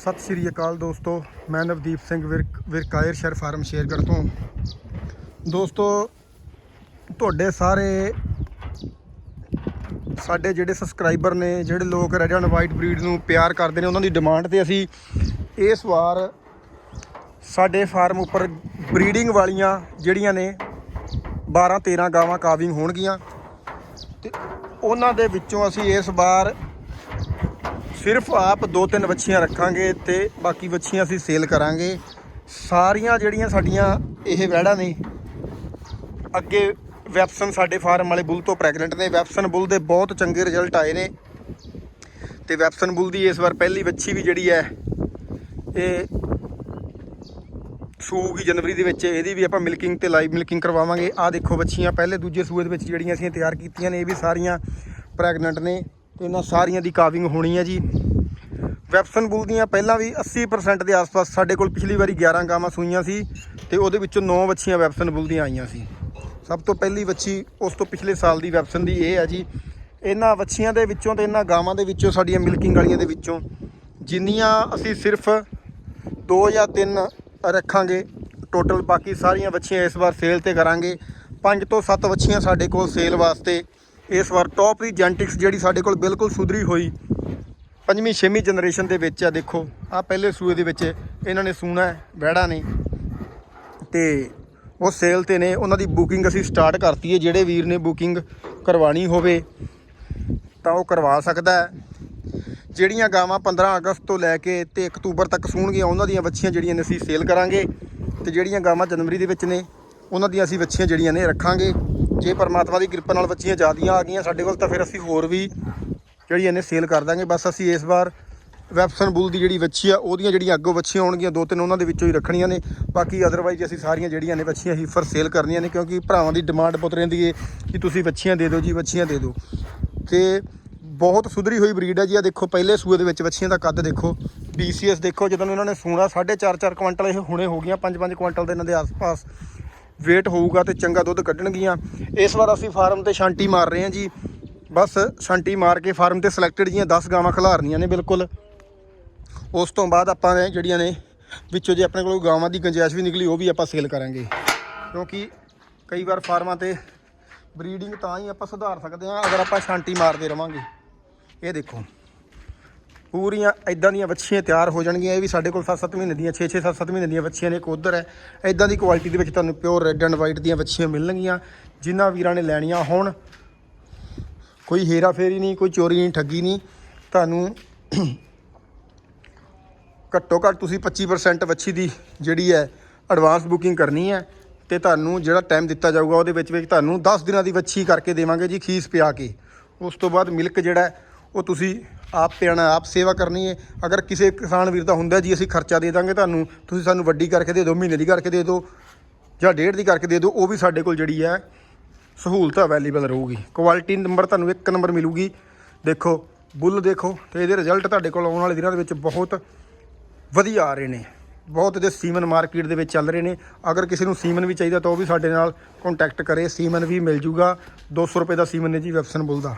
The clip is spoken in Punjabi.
ਸਤਿ ਸ਼੍ਰੀ ਅਕਾਲ ਦੋਸਤੋ, ਮੈਂ ਨਵਦੀਪ ਸਿੰਘ ਵਿਰਕ ਵਿਰਕਾਇਰ ਸ਼ਹਿਰ ਫਾਰਮ ਸ਼ੇਰਗੜ੍ਹ ਤੋਂ। ਦੋਸਤੋ, ਤੁਹਾਡੇ ਸਾਰੇ ਸਾਡੇ ਜਿਹੜੇ ਸਬਸਕ੍ਰਾਈਬਰ ਨੇ, ਜਿਹੜੇ ਲੋਕ ਰੈਡ ਐਂਡ ਵਾਈਟ ਬਰੀਡ ਨੂੰ ਪਿਆਰ ਕਰਦੇ ਨੇ, ਉਹਨਾਂ ਦੀ ਡਿਮਾਂਡ ਤੇ ਅਸੀਂ ਇਸ ਵਾਰ ਸਾਡੇ ਫਾਰਮ ਉੱਪਰ ਬਰੀਡਿੰਗ ਵਾਲੀਆਂ ਜਿਹੜੀਆਂ ਨੇ 12 13 ਗਾਵਾਂ ਕਾਵਿੰਗ ਹੋਣਗੀਆਂ। ਤੇ ਉਹਨਾਂ ਦੇ ਵਿੱਚੋਂ ਅਸੀਂ ਇਸ ਵਾਰ ਸਿਰਫ ਆਪ ਦੋ ਤਿੰਨ ਵੱਛੀਆਂ ਰੱਖਾਂਗੇ ਤੇ ਬਾਕੀ ਵੱਛੀਆਂ ਅਸੀਂ ਸੇਲ ਕਰਾਂਗੇ। ਸਾਰੀਆਂ ਜਿਹੜੀਆਂ ਸਾਡੀਆਂ ਇਹ ਵਹਿੜਾ ਨੇ, ਅੱਗੇ ਵੈਪਸਨ ਸਾਡੇ ਫਾਰਮ ਵਾਲੇ ਬੁੱਲ ਤੋਂ ਪ੍ਰੈਗਨੈਂਟ ਨੇ। ਵੈਪਸਨ ਬੁੱਲ ਦੇ ਬਹੁਤ ਚੰਗੇ ਰਿਜ਼ਲਟ ਆਏ ਨੇ ਤੇ ਵੈਪਸਨ ਬੁੱਲ ਦੀ ਇਸ ਵਾਰ ਪਹਿਲੀ ਵੱਛੀ ਵੀ ਜਿਹੜੀ ਹੈ, ਇਹ ਸੂਗੀ ਜਨਵਰੀ ਦੇ ਵਿੱਚ। ਇਹਦੀ ਵੀ ਆਪਾਂ ਮਿਲਕਿੰਗ ਤੇ ਲਾਈਵ ਮਿਲਕਿੰਗ ਕਰਵਾਵਾਂਗੇ। ਆਹ ਦੇਖੋ ਬੱਚੀਆਂ ਪਹਿਲੇ ਦੂਜੇ ਸੂਏ ਦੇ ਵਿੱਚ ਜਿਹੜੀਆਂ ਅਸੀਂ ਤਿਆਰ ਕੀਤੀਆਂ ਨੇ, ਇਹ ਵੀ ਸਾਰੀਆਂ ਪ੍ਰੈਗਨੈਂਟ ਨੇ। ਤੇ ਇਹਨਾਂ ਸਾਰੀਆਂ ਦੀ ਕਾਵਿੰਗ ਹੋਣੀ ਹੈ ਜੀ। ਵੈਪਸਨ ਬੁੱਲ ਦੀਆਂ ਪਹਿਲਾਂ ਵੀ 80% ਦੇ ਆਸ-ਪਾਸ ਸਾਡੇ ਕੋਲ ਪਿਛਲੀ ਵਾਰੀ 11 ਗਾਵਾਂ ਸੂਈਆਂ ਸੀ ਤੇ ਉਹਦੇ ਵਿੱਚੋਂ 9 ਬੱਚੀਆਂ ਵੈਪਸਨ ਬੁੱਲ ਦੀਆਂ ਆਈਆਂ ਸੀ। ਸਭ ਤੋਂ ਪਹਿਲੀ ਬੱਚੀ ਉਸ ਤੋਂ ਪਿਛਲੇ ਸਾਲ ਦੀ ਵੈਪਸਨ ਦੀ ਇਹ ਹੈ ਜੀ। ਇਹਨਾਂ ਵੱਛੀਆਂ ਦੇ ਵਿੱਚੋਂ ਤੇ ਇਹਨਾਂ ਗਾਵਾਂ ਦੇ ਵਿੱਚੋਂ ਸਾਡੀਆਂ ਮਿਲਕਿੰਗ ਵਾਲੀਆਂ ਦੇ ਵਿੱਚੋਂ ਜਿੰਨੀਆਂ ਅਸੀਂ ਸਿਰਫ 2 ਜਾਂ 3 ਰੱਖਾਂਗੇ ਟੋਟਲ ਬਾਕੀ ਸਾਰੀਆਂ ਵੱਛੀਆਂ ਇਸ ਵਾਰ ਸੇਲ ਤੇ ਕਰਾਂਗੇ। 5 ਤੋਂ 7 ਵੱਛੀਆਂ ਸਾਡੇ ਕੋਲ ਸੇਲ ਵਾਸਤੇ ਇਸ ਵਾਰ ਟੌਪ ਦੀ ਜੈਂਟਿਕਸ ਜਿਹੜੀ ਸਾਡੇ ਕੋਲ ਬਿਲਕੁਲ ਸੁਧਰੀ ਹੋਈ, ਪੰਜਵੀਂ, ਛੇਵੀਂ ਜਨਰੇਸ਼ਨ ਦੇ ਵਿੱਚ ਆ ਦੇਖੋ ਆ ਪਹਿਲੇ ਸੂਏ ਦੇ ਵਿੱਚ ਇਹਨਾਂ ਨੇ ਸੂਣਾ ਹੈ, ਵਹਿੜਾ ਨੇ ਤੇ ਉਹ ਸੇਲ ਤੇ ਨੇ, ਉਹਨਾਂ ਦੀ ਬੁਕਿੰਗ ਅਸੀਂ ਸਟਾਰਟ ਕਰਤੀ ਹੈ, ਜਿਹੜੇ ਵੀਰ ਨੇ ਬੁਕਿੰਗ ਕਰਵਾਣੀ ਹੋਵੇ, ਤਾਂ ਉਹ ਕਰਵਾ ਸਕਦਾ ਹੈ। ਜਿਹੜੀਆਂ ਗਾਵਾਂ 15 ਅਗਸਤ ਤੋਂ ਲੈ ਕੇ ਤੇ ਅਕਤੂਬਰ ਤੱਕ ਸੂਣਗੀਆਂ, ਉਹਨਾਂ ਦੀਆਂ ਵੱਛੀਆਂ ਜਿਹੜੀਆਂ ਨੇ ਅਸੀਂ ਸੇਲ ਕਰਾਂਗੇ। ਤੇ ਜਿਹੜੀਆਂ ਗਾਵਾਂ ਜਨਵਰੀ ਦੇ ਵਿੱਚ ਨੇ, ਉਹਨਾਂ ਦੀਆਂ ਅਸੀਂ ਵੱਛੀਆਂ ਜਿਹੜੀਆਂ ਨੇ ਰੱਖਾਂਗੇ। ਜੇ ਪਰਮਾਤਮਾ ਦੀ ਕਿਰਪਾ ਨਾਲ ਵੱਛੀਆਂ ਜ਼ਿਆਦੀਆਂ ਆ ਗਈਆਂ ਸਾਡੇ ਕੋਲ, ਤਾਂ ਫਿਰ ਅਸੀਂ ਹੋਰ ਵੀ ਜਿਹੜੀਆਂ ਨੇ ਸੇਲ ਕਰ ਦਾਂਗੇ। ਬਸ ਅਸੀਂ ਇਸ ਵਾਰ ਵੈਪਸਨ ਬੁੱਲ ਦੀ ਜਿਹੜੀ ਵੱਛੀ ਆ, ਉਹਦੀਆਂ ਜਿਹੜੀਆਂ ਅੱਗੋਂ ਵੱਛੀਆਂ ਹੋਣਗੀਆਂ, ਦੋ ਤਿੰਨ ਉਹਨਾਂ ਦੇ ਵਿੱਚੋਂ ਹੀ ਰੱਖਣੀਆਂ ਨੇ। ਬਾਕੀ ਅਦਰਵਾਈਜ਼ ਅਸੀਂ ਸਾਰੀਆਂ ਜਿਹੜੀਆਂ ਨੇ ਵੱਛੀਆਂ ਹੀ ਫਰ ਸੇਲ ਕਰਨੀਆਂ ਨੇ, ਕਿਉਂਕਿ ਭਰਾਵਾਂ ਦੀ ਡਿਮਾਂਡ ਬਹੁਤ ਰਹਿੰਦੀ ਏ ਕਿ ਤੁਸੀਂ ਵੱਛੀਆਂ ਦੇ ਦਿਓ ਜੀ, ਵੱਛੀਆਂ ਦੇ ਦਿਓ। ਤੇ ਬਹੁਤ ਸੁਧਰੀ ਹੋਈ ਬਰੀਡ ਹੈ ਜੀ ਆ ਦੇਖੋ, ਪਹਿਲੇ ਸੂਏ ਦੇ ਵਿੱਚ ਵੱਛੀਆਂ ਦਾ ਕੱਦ ਦੇਖੋ। BCS ਦੇਖੋ, ਜਦੋਂ ਇਹਨਾਂ ਨੇ ਸੂਣਾ 4.5 4 ਕੁਇੰਟਲ ਇਹ ਹੁਣੇ ਹੋ ਗਈਆਂ 5-5 ਕੁਇੰਟਲ ਦੇ ਇਹਨਾਂ ਦੇ ਆਸ-ਪਾਸ। Weight ਹੋਊਗਾ ਤੇ ਚੰਗਾ ਦੁੱਧ ਕੱਢਣਗੀਆਂ। ਇਸ ਵਾਰ ਅਸੀਂ ਫਾਰਮ ਤੇ ਛਾਂਟੀ ਮਾਰ ਰਹੇ ਹਾਂ ਜੀ। ਬਸ ਛਾਂਟੀ ਮਾਰ ਕੇ ਫਾਰਮ ਤੇ ਸਿਲੈਕਟਡ ਜੀਆਂ 10 ਗਾਵਾਂ ਖਿਲਾਰਨੀਆਂ ਨੇ ਬਿਲਕੁਲ। ਉਸ ਤੋਂ ਬਾਅਦ ਆਪਾਂ ਨੇ ਜਿਹੜੀਆਂ ਨੇ, ਵਿੱਚੋਂ ਜੇ ਆਪਣੇ ਕੋਲ ਗਾਵਾਂ ਦੀ ਗੁੰਜਾਇਸ਼ ਵੀ ਨਿਕਲੀ, ਉਹ ਵੀ ਆਪਾਂ ਸੇਲ ਕਰਾਂਗੇ। ਕਿਉਂਕਿ ਕਈ ਵਾਰ ਫਾਰਮਾਂ ਤੇ ਬਰੀਡਿੰਗ ਤਾਂ ਹੀ ਆਪਾਂ ਸੁਧਾਰ ਸਕਦੇ ਹਾਂ, ਅਗਰ ਆਪਾਂ ਛਾਂਟੀ ਮਾਰਦੇ ਰਵਾਂਗੇ। ਇਹ ਦੇਖੋ। ਪੂਰੀਆਂ ਇਦਾਂ ਦੀਆਂ ਵੱਛੀਆਂ ਤਿਆਰ ਹੋ ਜਾਣਗੀਆਂ। ਇਹ ਵੀ ਸਾਡੇ ਕੋਲ 7-7 ਮਹੀਨੇ ਦੀਆਂ 6-6 7-7 ਮਹੀਨੇ ਦੀਆਂ ਵੱਛੀਆਂ ਨੇ, ਇੱਕ ਉਧਰ ਹੈ। ਇਦਾਂ ਦੀ ਕੁਆਲਿਟੀ ਦੇ ਵਿੱਚ ਤੁਹਾਨੂੰ ਪਿਓਰ ਰੈੱਡ ਐਂਡ ਵਾਈਟ ਦੀਆਂ ਵੱਛੀਆਂ ਮਿਲਣਗੀਆਂ, ਜਿਨ੍ਹਾਂ ਵੀਰਾਂ ਨੇ ਲੈਣੀਆਂ ਹੋਣ। ਕੋਈ ਹੇਰਾ ਫੇਰੀ ਨਹੀਂ, ਕੋਈ ਚੋਰੀ ਨਹੀਂ, ਠੱਗੀ ਨਹੀਂ। ਤੁਹਾਨੂੰ ਘੱਟੋ ਘੱਟ ਤੁਸੀਂ 25% ਵੱਛੀ ਦੀ ਜਿਹੜੀ ਹੈ ਐਡਵਾਂਸ ਬੁਕਿੰਗ ਕਰਨੀ ਹੈ। ਤੇ ਤੁਹਾਨੂੰ ਜਿਹੜਾ ਟਾਈਮ ਦਿੱਤਾ ਜਾਊਗਾ, ਉਹਦੇ ਵਿੱਚ ਵਿੱਚ ਤੁਹਾਨੂੰ 10 ਦਿਨਾਂ ਦੀ ਵੱਛੀ ਕਰਕੇ ਦੇਵਾਂਗੇ ਜੀ, ਖੀਸ ਪਿਆ ਕੇ। ਉਸ ਤੋਂ ਬਾਅਦ ਮਿਲਕ ਜਿਹੜਾ ਉਹ ਤੁਸੀਂ ਆਪ ਪਿਆਣਾ ਆਪ ਸੇਵਾ ਕਰਨੀ ਹੈ। ਅਗਰ ਕਿਸੇ ਕਿਸਾਨ ਵੀਰ ਦਾ ਹੁੰਦਾ ਜੀ ਅਸੀਂ ਖਰਚਾ ਦੇ ਦਾਂਗੇ ਤੁਹਾਨੂੰ, ਤੁਸੀਂ ਸਾਨੂੰ ਵੱਡੀ ਕਰਕੇ ਦੇ ਦਿਓ, ਮਹੀਨੇ ਦੀ ਕਰਕੇ ਦੇ ਦਿਓ, ਜਾਂ ਡੇਢ ਦੀ ਕਰਕੇ ਦੇ ਦਿਓ, ਉਹ ਵੀ ਸਾਡੇ ਕੋਲ ਜਿਹੜੀ ਹੈ, ਸਹੂਲਤ ਅਵੇਲੇਬਲ ਰਹੂਗੀ। ਕੁਆਲਿਟੀ ਨੰਬਰ ਤੁਹਾਨੂੰ ਇੱਕ ਨੰਬਰ ਮਿਲੂਗੀ। ਦੇਖੋ, ਬੁੱਲ ਦੇਖੋ, ਤੇ ਇਹਦੇ ਰਿਜ਼ਲਟ ਤੁਹਾਡੇ ਕੋਲ ਆਉਣ ਵਾਲੇ ਦਿਨਾਂ ਦੇ ਵਿੱਚ ਬਹੁਤ ਵਧੀਆ ਆ ਰਹੇ ਨੇ। ਬਹੁਤ ਇਹਦੇ ਸੀਮਨ ਮਾਰਕੀਟ ਦੇ ਵਿੱਚ ਚੱਲ ਰਹੇ ਨੇ। ਅਗਰ ਕਿਸੇ ਨੂੰ ਸੀਮਨ ਵੀ ਚਾਹੀਦਾ ਤਾਂ ਉਹ ਵੀ ਸਾਡੇ ਨਾਲ ਕੰਟੈਕਟ ਕਰੇ। ਸੀਮਨ ਵੀ ਮਿਲ ਜੂਗਾ। 200 ਰੁਪਏ ਦਾ ਸੀਮਨ ਨੇ ਜੀ, ਵੈਪਸਨ ਬੁੱਲ ਦਾ।